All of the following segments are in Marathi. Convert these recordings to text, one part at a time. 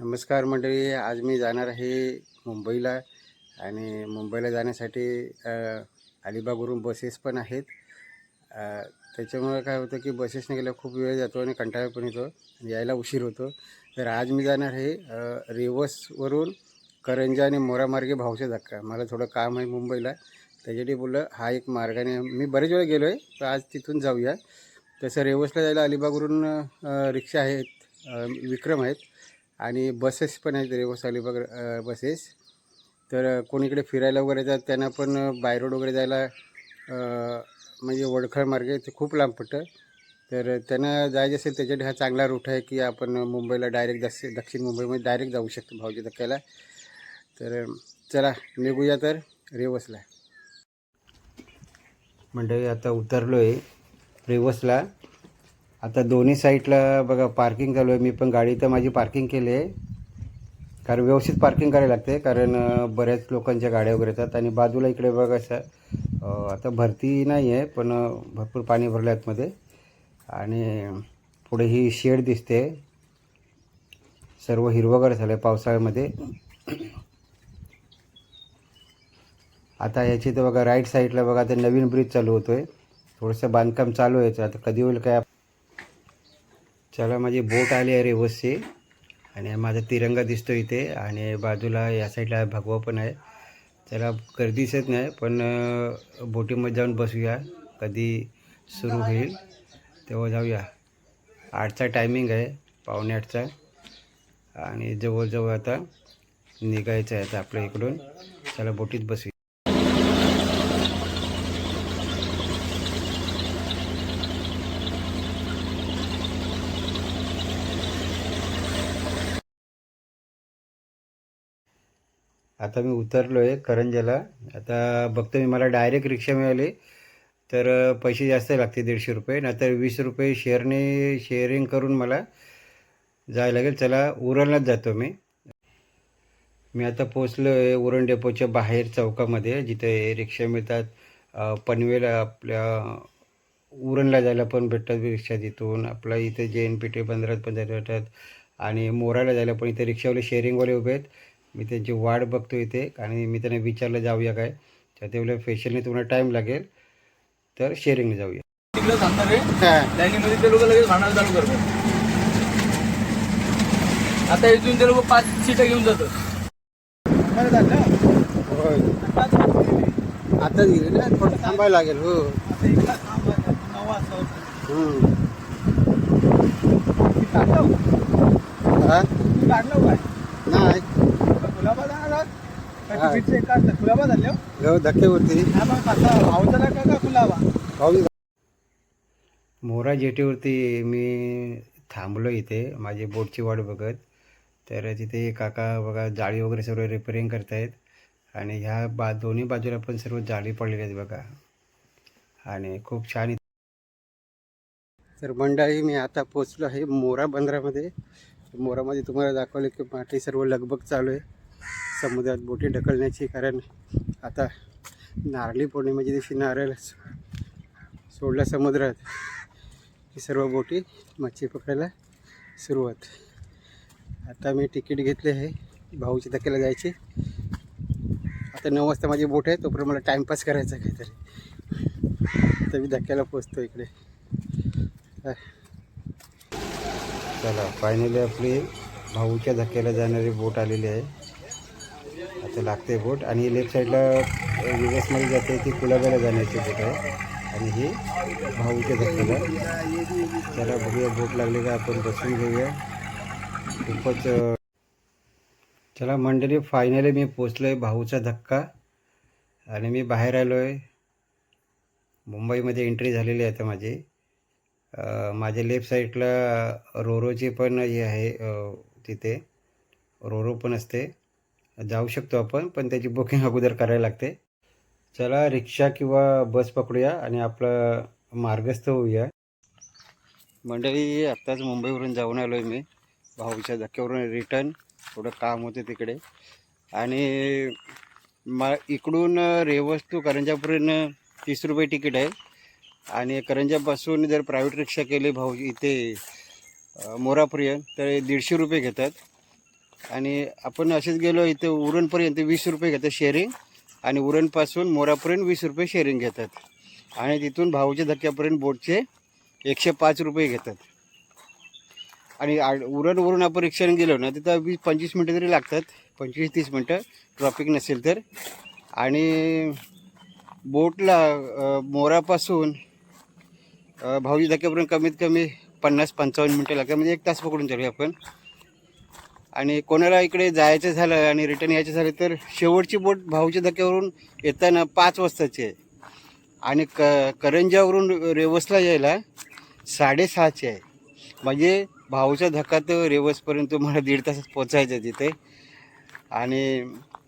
नमस्कार मंडळी आज मी जाणार आहे मुंबईला आणि मुंबईला जाण्यासाठी अलिबागवरून बसेस पण आहेत. त्याच्यामुळे काय होतं की बसेसने गेल्या खूप वेळ जातो आणि कंटाळा पण येतो यायला उशीर होतो. तर आज मी जाणार आहे रिवर्सवरून रेवसवरून करंजा आणि मोरामार्गे भावचा धक्का. मला थोडं काम आहे मुंबईला. त्याच्यासाठी बोललं हा एक मार्गाने मी बरेच वेळा गेलो आहे तर आज तिथून जाऊया. तसं रेवसला जायला अलिबागवरून रिक्षा आहेत विक्रम आहेत. आणि बसेस पण आहेत रेवस अलिबाग बसेस तर कोणीकडे फिरायला वगैरे येतात त्यांना पण बाय रोड वगैरे जायला म्हणजे वडखळ मार्ग आहे ते खूप लांब पडतं. तर त्यांना जायचं असेल त्याच्यासाठी हा चांगला रूट आहे की आपण मुंबईला डायरेक्ट दस दक्षिण मुंबईमध्ये डायरेक्ट जाऊ शकतो भाऊजी धक्क्याला. तर चला निघूया तर रेवसला. म्हणजे आता उतरलो आहे रेवसला. आता दोन्ही साईडला बघा पार्किंग चालू आहे. मी पण गाडी तर माझी पार्किंग केली आहे. कारण व्यवस्थित पार्किंग करायला लागते. कारण बऱ्याच लोकांच्या गाड्या वगैरे येतात. आणि बाजूला इकडे बघा असं आता भरती नाही आहे पण भरपूर पाणी भरलं आहे आतमध्ये. आणि पुढे ही शेड दिसते. सर्व हिरवगार झालं आहे पावसाळ्यामध्ये. आता याची तर बघा राईट साईडला बघा आता नवीन ब्रिज चालू होतो आहे थोडंसं बांधकाम चालू आहे. आता कधी होईल काय चला माझी बोट आली आहे रेवसची आणि माझा तिरंगा दिसतो इथे. आणि बाजूला या साईडला भगवा पण आहे. त्याला गर्दी दिसत नाही पण बोटीमध्ये जाऊन बसूया. कधी सुरू होईल तेव्हा जाऊया. आठचा टायमिंग आहे पावणे आठचा. आणि जवळजवळ आता निघायचं आहे आता आपल्या इकडून. चला बोटीत बसूया. आता मी उतरलो आहे करंजाला आता बघतो मी मला डायरेक्ट रिक्षा मिळाली. तर पैसे जास्त लागते दीडशे रुपये नाहीतर वीस रुपये शेअरने शेअरिंग करून मला जायला लागेल. चला उरणलाच जातो मी. मी आता पोचलो आहे उरण डेपोच्या बाहेर चौकामध्ये जिथे रिक्षा मिळतात. पनवेला पनवेल आपल्या उरणला जायला पण भेटतात रिक्षा तिथून. आपल्या इथे जे एन पी टी बंदरात पण जायला भेटतात आणि मोराला जायला पण इथे रिक्षावाले शेअरिंगवाले उभे आहेत. मी त्यांची वाट बघतो इथे. आणि मी त्यांना विचारलं जाऊया काय? तर ते बोलले फेशियलने तुम्हाला टाईम लागेल तर शेअरिंगने जाऊया. तिकडे आहे लाईनीमध्ये ते लोक लगेच भांडायला चालू करतात. आता इथून ते लोक पाच सीटं घेऊन जातात. आताच गेले ना? थोडं थांबायला लागेल हो. हम्म. हा? नाही. हो. धक्केवरती भाऊ मोरा जेटीवरती मी थांबलो इथे माझी बोटची वाट बघत. तर तिथे काका बघा जाळी वगैरे सर्व रिपेअरिंग करतायत. आणि ह्या बा दोन्ही बाजूला पण सर्व जाळी पडलेली आहेत बघा. आणि खूप छान तर मंडळी मी आता पोचलो आहे मोरा बंदरामध्ये. मोरामध्ये तुम्हाला दाखवलं की माठी सर्व लगबग चालू आहे. समुद्रात बोटी ढकलण्याची कारण आता नारळी पौर्णिमेच्या दिवशी नारळ सोडला समुद्रात. की सर्व बोटी मच्छी पकडायला सुरुवात. आता मी तिकीट घेतले आहे भाऊच्या धक्क्याला जायची. आता नऊ वाजता माझी बोट आहे तोपर्यंत मला टाईमपास करायचा काहीतरी. आता मी धक्क्याला पोचतो इकडे. चला फायनली आपली भाऊच्या धक्क्याला जाणारी बोट आलेली आहे. आता लागते बोट आणि लेफ्ट साईडला युएसमध्ये जाते ती कुलाब्याला जाण्याची बोट आहे. आणि ही भाऊच्या धक्क्याला. चला बघूया बोट लागली का आपण बसून घेऊया. खूपच चला मंडळी फायनली मी पोचलो आहे भाऊचा धक्का. आणि मी बाहेर आलो आहे मुंबईमध्ये एंट्री झालेली आहे आता माझी. माझ्या लेफ्ट साईडला रोरोची पण हे आहे तिथे. रोरो पण असते. जाऊ शकतो आपण पण त्याची बुकिंग अगोदर करायला लागते. चला रिक्षा किंवा बस पकडूया आणि आपलं मार्गस्थ होऊया. मंडळी आत्ताच मुंबईवरून जाऊन आलो आहे मी. भाऊच्या धक्क्यावरून रिटर्न थोडं काम होतं तिकडे. आणि मा इकडून रेवस टू तीस रुपये तिकीट आहे. आणि करंजापासून जर प्रायव्हेट रिक्षा केली भाऊ इथे अ, मोरापर्यंत तर दीडशे रुपये घेतात. आणि आपण असेच गेलो इथे उरणपर्यंत वीस रुपये घेतात शेअरिंग आणि उरणपासून मोरापर्यंत वीस रुपये शेअरिंग घेतात. आणि तिथून भाऊच्या धक्क्यापर्यंत बोटचे एकशे पाच रुपये घेतात. आणि आ- उरणवरून आपण रिक्षाने गेलो ना तिथं वीस पंचवीस मिनटं तरी लागतात. पंचवीस तीस मिनटं ट्रॉफिक नसेल तर. आणि बोटला मोरापासून अ, भाऊजी धक्क्यापर्यंत कमीत कमी पन्नास पंचावन्न मिनटं लागतात. म्हणजे एक तास पकडून चालूया आपण. आणि कोणाला इकडे जायचं झालं आणि रिटर्न यायचं झालं तर शेवटची बोट भाऊच्या धक्क्यावरून येताना पाच वाजताची आहे. आणि क करंजावरून रेवसला यायला साडेसहाची आहे. म्हणजे भाऊचा धक्का तर रेवसपर्यंत तुम्हाला दीड तासात पोचायचं आहे तिथे. आणि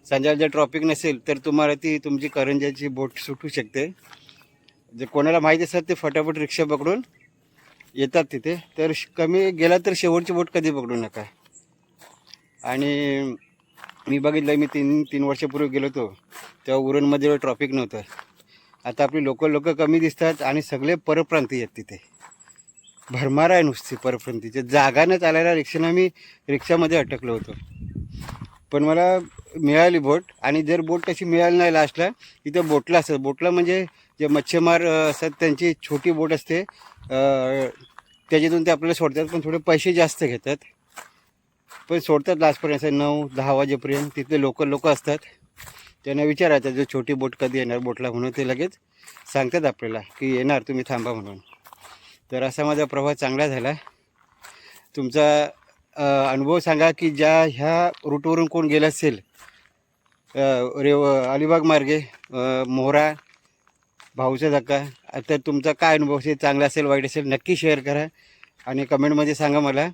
संध्याकाळ जर ट्रॉफिक नसेल तर तुम्हाला ती तुमची करंजाची बोट सुटू शकते. जर कोणाला माहीत असेल ते फटाफट रिक्षा पकडून येतात तिथे. तर श- कमी गेला तर शेवटची बोट कधी पकडू नका. आणि मी बघितलं मी तीन तीन वर्षापूर्वी गेलो होतो तेव्हा उरणमध्ये ट्रॉफिक नव्हतं. आता आपली लोकल लोक कमी दिसतात आणि सगळे परप्रांतीय आहेत तिथे. भरमार आहे नुसती परप्रांतीचे. जागा न चालायला रिक्षानं मी रिक्षामध्ये अटकलो होतो. पण मला मिळाली बोट आणि जर बोट तशी मिळाली नाही लास्टला तिथं बोटला असतात बोटला म्हणजे जे मच्छीमार असतात त्यांची छोटी बोट असते त्याच्यातून ते आपल्याला सोडतात पण थोडे पैसे जास्त घेतात. पण सोडतात लास्टपर्यंत नऊ दहा वाजेपर्यंत तिथले लोकल लोक असतात. त्यांना विचारायचं जो छोटी बोट कधी येणार बोटला? म्हणून ते लगेच सांगतात आपल्याला की येणार तुम्ही थांबा म्हणून. तर असा माझा प्रवास चांगला झाला. तुमचा अनुभव सांगा की ज्या ह्या रूटवरून कोण गेला असेल रेव अलिबाग मार्गे मोहरा भाऊचा धक्का तर तुमचा काय अनुभव असेल चांगला असेल वाईट असेल नक्की शेअर करा आणि कमेंटमध्ये सांगा मला.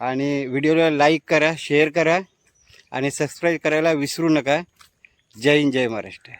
आणि व्हिडिओला लाईक करा शेअर करा आणि सबस्क्राईब करायला विसरू नका. जय हिंद जय महाराष्ट्र.